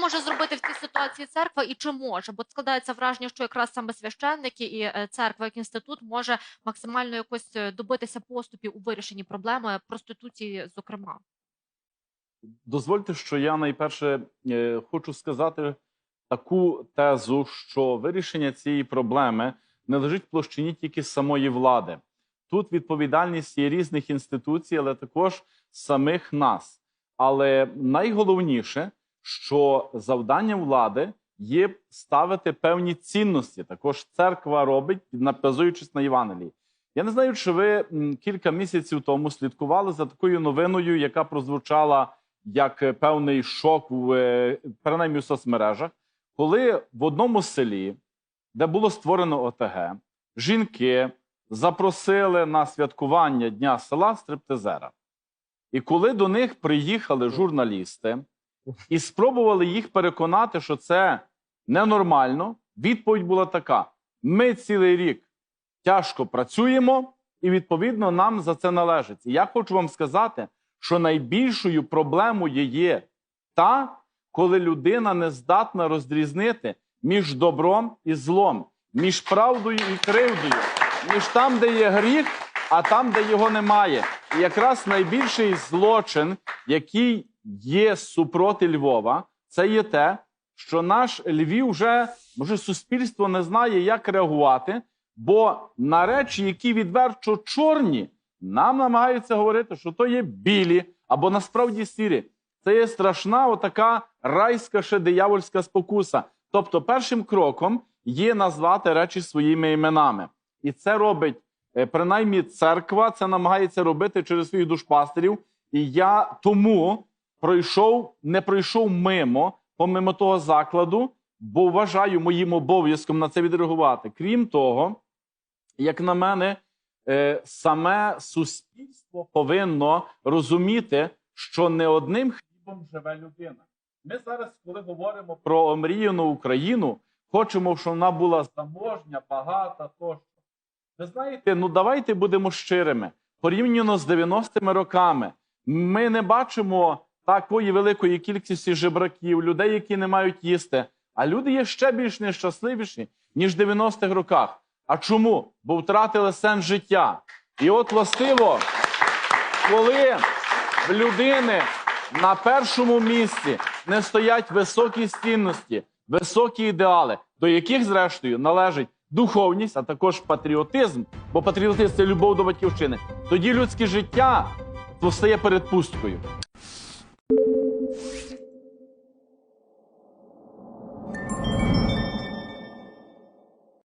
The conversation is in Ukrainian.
може зробити в цій ситуації церква і чи може? Бо складається враження, що якраз саме священники і е, церква як інститут може максимально якось е, добитися поступів у вирішенні проблеми проституції, зокрема. Дозвольте, що я найперше е, хочу сказати таку тезу, що вирішення цієї проблеми не лежить в площині тільки самої влади. Тут відповідальність є різних інституцій, але також самих нас. Але найголовніше, що завданням влади є ставити певні цінності. Також церква робить, базуючись на Євангелії. Я не знаю, чи ви кілька місяців тому слідкували за такою новиною, яка прозвучала як певний шок в е, принаймні в соцмережах, коли в одному селі, де було створено ОТГ, жінки запросили на святкування Дня села стриптизера. І коли до них приїхали журналісти і спробували їх переконати, що це ненормально, відповідь була така: ми цілий рік тяжко працюємо, і відповідно нам за це належить. І я хочу вам сказати, що найбільшою проблемою є та, коли людина не здатна розрізнити між добром і злом, між правдою і кривдою, між там, де є гріх, а там, де його немає. І якраз найбільший злочин, який є супроти Львова, це є те, що наш Львів вже може суспільство не знає, як реагувати, бо на речі, які відверто чорні, нам намагаються говорити, що то є білі або насправді сірі. Це є страшна, отака райська ще диявольська спокуса. Тобто, першим кроком є назвати речі своїми іменами. І це робить принаймні церква, це намагається робити через своїх душпастерів. І я тому пройшов, не пройшов мимо, помимо того закладу, бо вважаю моїм обов'язком на це відреагувати. Крім того, як на мене, е, саме суспільство повинно розуміти, що не одним хлібом живе людина. Ми зараз, коли говоримо про омріяну Україну, хочемо, щоб вона була заможня, багата тощо. Ви знаєте, ну давайте будемо щирими. Порівняно з 90-ми роками, ми не бачимо такої великої кількості жебраків, людей, які не мають їсти. А люди є ще більш нещасливіші, ніж в 90-х роках. А чому? Бо втратили сенс життя. І от властиво, коли в людини на першому місці не стоять високі цінності, високі ідеали, до яких, зрештою, належить духовність, а також патріотизм, бо патріотизм це любов до батьківщини, тоді людське життя постає перед пусткою.